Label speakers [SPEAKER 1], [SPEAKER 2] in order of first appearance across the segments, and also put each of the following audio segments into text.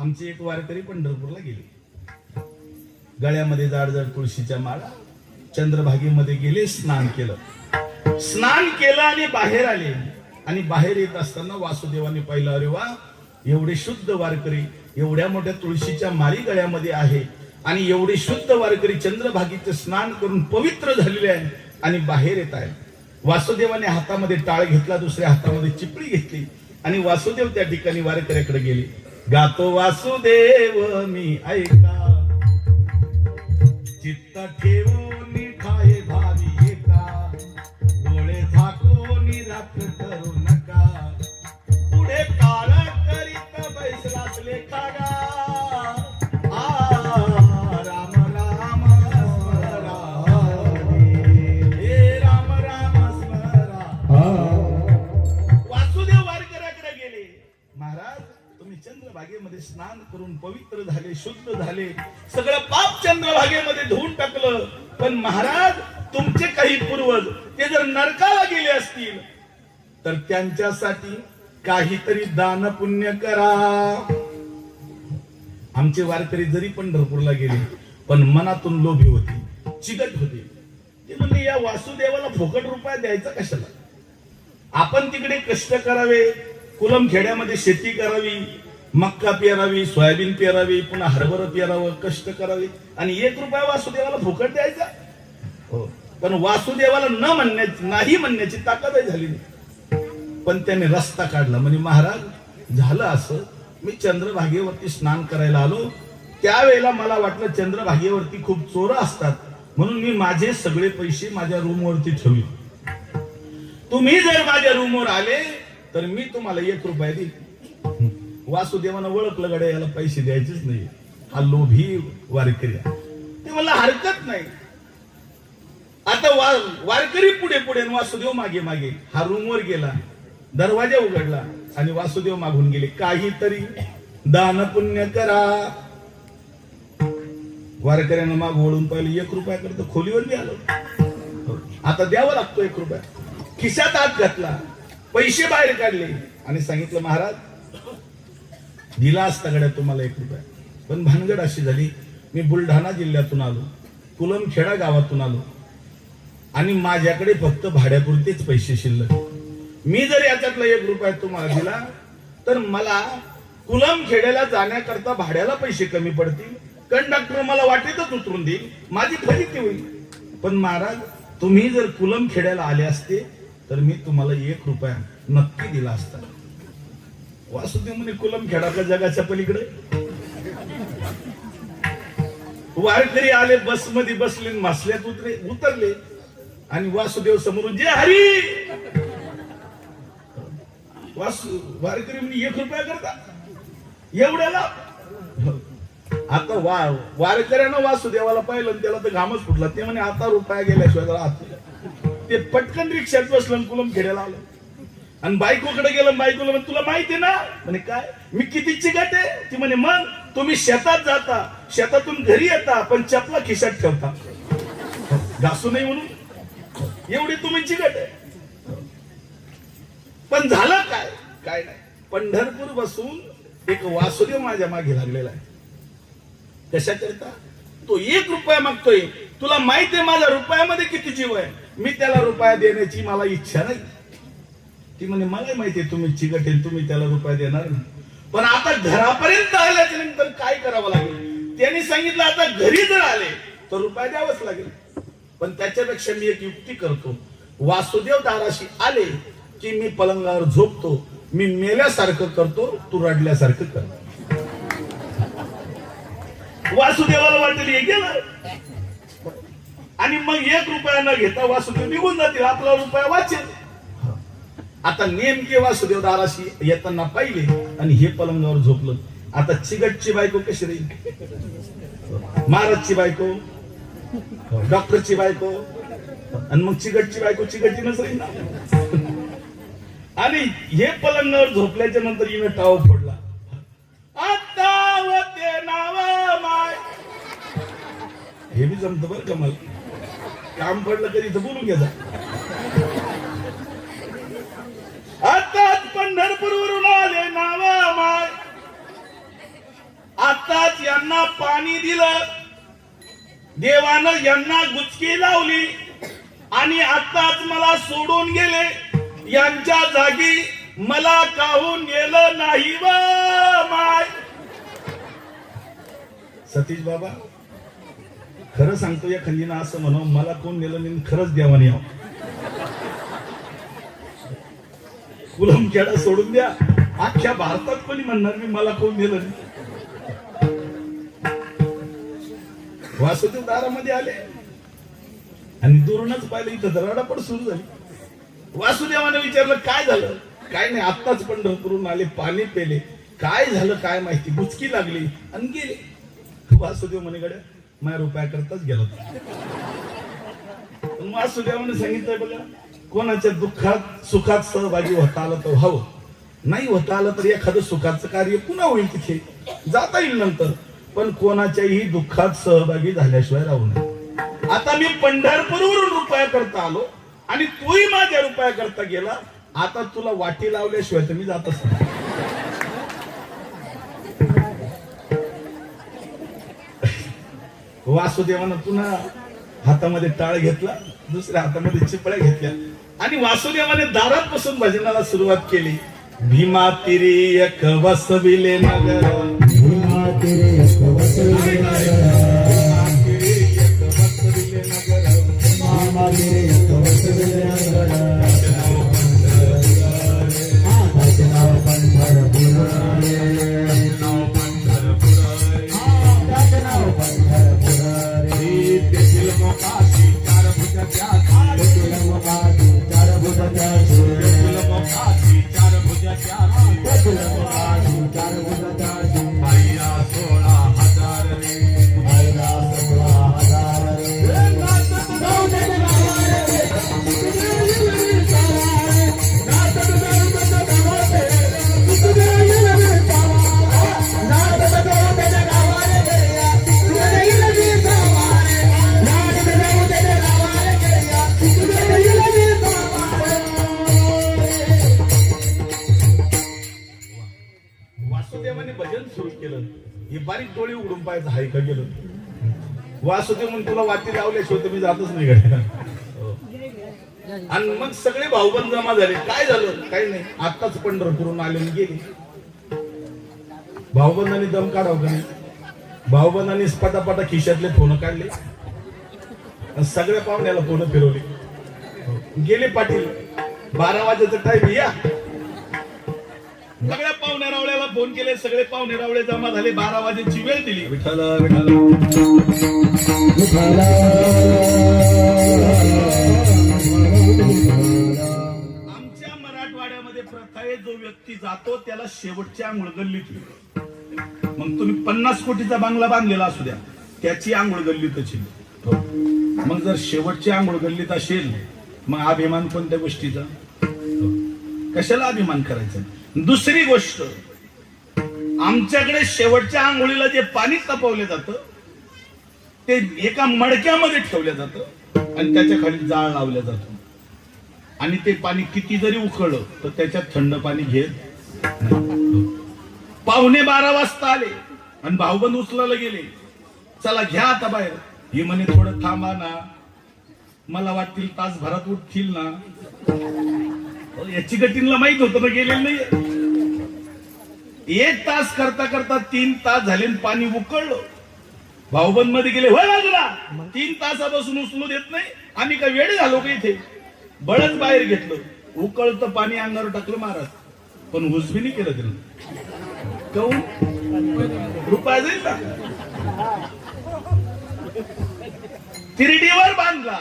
[SPEAKER 1] आमचे एक वारकरी पंढरपूरला गेले. गळ्यामध्ये जाड जाड तुळशीच्या माळा चंद्रभागेमध्ये गेले स्नान केलं. स्नान केलं आणि बाहेर आले. आणि बाहेर येत असताना वासुदेवाने पाहिलं अरे वा एवढे शुद्ध वारकरी एवढ्या मोठ्या तुळशीच्या माळी गळ्यामध्ये आहे. आणि एवढे शुद्ध वारकरी चंद्रभागीचे स्नान करून पवित्र झालेले आहे आणि बाहेर येत आहे वासुदेवाने हातामध्ये टाळ घेतला दुसऱ्या हातामध्ये चिपळी घेतली. आणि वासुदेव त्या ठिकाणी वारकऱ्याकडे गेले. गातो वासुदेव मी ऐका. चित्त ठेवून ठाये भावी एका. डोळे झाकून राख चंद्रभागेमध्ये स्नान करून पवित्र झाले शुद्ध झाले. सगळं पाप चंद्रभागेमध्ये धुवून टाकलं. पण महाराज तुमचे काही पूर्वज ते जर नरकाला गेले असतील तर त्यांच्यासाठी काहीतरी दान पुण्य करा. आमचे वारकरी जरी पंढरपूरला गेले पण मनातून लोभी होती चिकट होते. ते म्हणले या वासुदेवाला फुकट रुपया द्यायचा कशाला? आपण तिकडे कष्ट करावे कुलम खेड्यामध्ये शेती करावी मक्का पेरावी सोयाबीन पेरावी पुन्हा हरभर पेरावं कष्ट करावे. आणि एक रुपया वासुदेवाला फुकट द्यायचा? हो. पण वासुदेवाला न म्हणण्याची नाही म्हणण्याची ताकदही झाली नाही. पण त्याने रस्ता काढला. म्हणजे महाराज झालं असं. मी चंद्रभागेवरती स्नान करायला आलो. त्यावेळेला मला वाटलं चंद्रभागेवरती खूप चोर असतात. म्हणून मी माझे सगळे पैसे माझ्या रूमवरती ठेवले. तुम्ही जर माझ्या रूमवर आले तर मी तुम्हाला एक रुपया देईन. वासुदेवानं ओळखलं गड्या याला पैसे द्यायचेच नाही. हा लोभी वारकरी ते मला हरकत नाही. आता वा वारकरी पुढे पुढे वासुदेव मागे मागे. हा रूमवर गेला दरवाजा उघडला आणि वासुदेव मागून गेले. काहीतरी दान पुण्य करा. वारकऱ्यानं माग ओळून पाहिलं एक रुपया करतो खोलीवर बी आलो आता द्यावा लागतो एक रुपया. खिशात आत घातला. पैसे बाहेर काढले. आणि सांगितलं महाराज दिला असता गड्या तुम्हाला एक रुपया. पण भानगड अशी झाली मी बुलढाणा जिल्ह्यातून आलो कुलमखेडा गावातून आलो. आणि माझ्याकडे फक्त भाड्यापुरतेच पैसे शिल्लक. मी जर याच्यातला एक रुपया तुम्हाला दिला तर मला कुलम खेड्याला जाण्याकरता भाड्याला पैसे कमी पडतील. कंडक्टर मला वाटेतच उतरून देईल. माझी फजिती होईल. पण महाराज तुम्ही जर कुलम खेड्याला आले असते तर मी तुम्हाला एक रुपया नक्की दिला असता. वासुदेव म्हणे कुलम खेडा जगाच्या पलीकडे. वारकरी आले बसमध्ये बसले मासल्यात उतरे उतरले. आणि वासुदेव समोरून जे हरी! वासु वारकरी म्हणजे एक रुपया करता. एवढ्याला आता वा वारकऱ्यानं वासुदेवाला पाहिलं आणि त्याला तर घामच फुटला. ते म्हणे आता रुपया गेल्याशिवाय ते पटकन रिक्षात बसलं कुलम खेड्याला आलं. आणि बायकोकडे गेलं बायकोला म्हण तुला माहिती ना? म्हणे काय? मी किती चिकट आहे. ती म्हणे मग तुम्ही शेतात जाता शेतातून घरी येता पण चपला खिशात ठेवता. घासू नाही म्हणून. एवढी तुम्ही चिकट आहे. पण झालं काय? काय नाही. पंढरपूर बसून एक वासुदेव माझ्या मागे लागलेला आहे. कशा करता तो एक रुपया मागतोय. तुला माहिती आहे माझ्या रुपयामध्ये किती जीव आहे? मी त्याला रुपया देण्याची मला इच्छा नाही. ती म्हणे मला माहिती तुम्ही चिकट तुम्ही त्याला रुपया देणार नाही. पण आता घरापर्यंत आल्याच्यानंतर काय करावं लागेल? त्यांनी सांगितलं आता घरी जर आले तर रुपया द्यावाच लागेल. पण त्याच्यापेक्षा मी एक युक्ती करतो. वासुदेव दाराशी आले की मी पलंगावर झोपतो. मी मेल्यासारखं करतो तू रडल्यासारखं कर. वासुदेवाला वाटेल हे गेलं. आणि मग एक रुपया न घेता वासुदेव निघून जातील. आपला रुपया वाचेल. आता नेमके वासुदेव दाराशी येताना पाहिले आणि हे पलंगावर झोपलं. आता चिगटची बायको कशी राहील? महाराजची बायको डॉक्टरची बायको आणि मग चिगटची बायको चिगटची राहील ना? आणि हे पलंगावर झोपल्याच्या नंतर हिने टाव फोडला. आता होते नाव माय. हे बी जमत बरं का मला? काम पडलं तरी इथं बोलून घ्या पाणी दिलं. देवानं यांना गुचकी लावली आणि आताच मला सोडून गेले. यांच्या जागी मला काहून गेलं नाही माय. सतीश बाबा खरं सांगतो या खंडीनं असं म्हणू मला कोण नेलं नाही खरंच देवाने यावं. कुलम खेळा सोडून द्या. अख्ख्या भारतात कोणी म्हणणार मी मला कोण नेलं नाही. वासुदेव दारामध्ये आले. आणि दुरूनच पाहिलं इथं रडापड सुरू झाली. वासुदेवाने विचारलं काय झालं? काय नाही आत्ताच पंढरपूरून आले पाणी पेले. काय झालं काय माहिती? बुचकी लागली. आणि गेले. वासुदेव म्हणे गड्या माझ्या रुपया करताच गेला होता. पण वासुदेवाने सांगितलंय बघा कोणाच्या दुःखात सुखात सहभागी होता आलं तर व्हावं. नाही होता आलं तर एखादं सुखाचं कार्य पुन्हा होईल तिथे. जाता येईल नंतर. पण कोणाच्याही दुःखात सहभागी झाल्याशिवाय राहू नये. आता मी पंढरपूरवरून रुपया करता आलो आणि तूही माझ्या रुपया करता गेला आता तुला वाटी लावल्याशिवाय तर मी जात नाही. वासुदेवानं पुन्हा हातामध्ये टाळ घेतला दुसऱ्या हातामध्ये चिपळ्या घेतल्या. आणि वासुदेवाने दारात बसून भजनाला सुरुवात केली. भीमा तिरी एक वसविले नगर.
[SPEAKER 2] भीमा तेरे एक वसविले
[SPEAKER 1] वासुदेव म्हणून तुला वाटी लावल्याशिवाय तर मी जातच नाही गड्या आणि मग सगळे भाऊबंद जमा झाले. काय झालं? काही नाही. आत्ताच पंढरपूरून आले गेले. भाऊबंदांनी दम काढावं का नाही? भाऊबंदांनी पटापटा खिशातले फोन काढले. आणि सगळ्या पाहुण्याला फोन फिरवले. गेले पाटील. बारा वाजेचा टाइम या. सगळ्या पाहुण्या रावळ्याला फोन केले सगळे पाहुणे रावळे जमा झाले बारा वाजेची वेळ दिली विठ्ठल विठ्ठल आमच्या मराठवाड्यामध्ये प्रथा आहे जो व्यक्ती जातो त्याला शेवटच्या आंघोळ गल्लीत येतो. मग तुम्ही पन्नास कोटीचा बांगला बांधलेला असू द्या त्याची आंघोळ. हो. मग जर शेवटची आंघोळ गल्लीत असेल मग अभिमान कोणत्या गोष्टीचा. कशाला अभिमान करायचा? दुसरी गोष्ट आमच्याकडे शेवटच्या आंघोळीला जे पाणी तापवलं जातं ते एका मडक्यामध्ये ठेवलं जातं आणि त्याच्याखाली जाळ लावलं जातं. आणि ते पाणी किती जरी उकळलं तर त्याच्यात थंड पाणी घेत पावणे पाहुणे बारा वाजता आले आणि भाऊबंद उचलायला गेले. चला घ्या आता बाहेर. ही म्हणे थोडं थांबा ना. मला वाटतील तासभरात उठतील ना. याची गटींना माहीत होतं ना गेलेलं नाही एक तास करता करता तीन तास झाले पाणी उकळलं. भाऊबंदमध्ये गेले होय बाजूला तीन तासापासून उचलू देत नाही. आम्ही काय वेळ झालो का इथे? बळच बाहेर घेतलं. उकळत पाणी अंगावर टाकलं महाराज. पण हुजबी नाही केलं त्यानं. काऊन? रुपया जाईल ना तिरडीवर बांधला.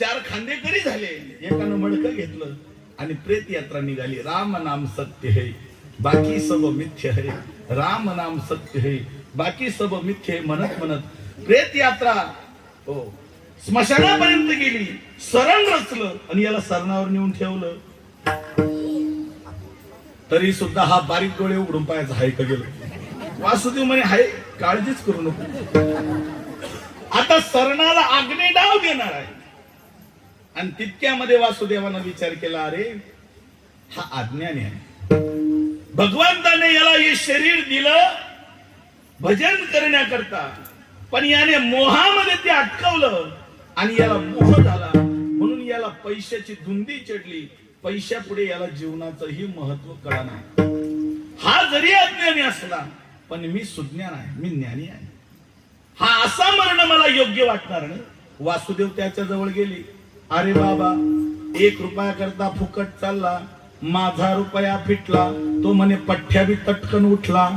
[SPEAKER 1] चार खांदेकरी झाले. एकानं मडकं घेतलं. आणि प्रेत यात्रा निघाली. राम नाम सत्य है बाकी सब मिथ्य है. राम नाम सत्य है बाकी सब मिथ्य है म्हणत म्हणत प्रेत यात्रा हो स्मशानापर्यंत गेली. सरण रचलं आणि याला सरणावर नेऊन ठेवलं. तरी सुद्धा हा बारीक डोळे उघडून पाहायचा हाय का गेलो? वासुदेव म्हणे हाय काळजीच करू नको. आता सरणाला आग्ने डाव देणार आहे. आणि तितक्यामध्ये वासुदेवानं विचार केला अरे हा अज्ञानी आहे. भगवंताने याला हे शरीर दिलं भजन करण्याकरता. पण याने मोहामध्ये ते अटकवलं आणि याला मोह झाला. म्हणून याला पैशाची धुंदी चढली. पैशापुढे याला जीवनाचंही महत्त्व कळणार हा जरी अज्ञानी असला पण मी सुज्ञान आहे मी ज्ञानी आहे. हा असा मरण मला योग्य वाटणार नाही. वासुदेव त्याच्याजवळ गेले. अरे बाबा एक रुपया करता फुकट चालला माझा रुपया फिटला तो म्हणे पठ्ठ्या बी तटकन उठला.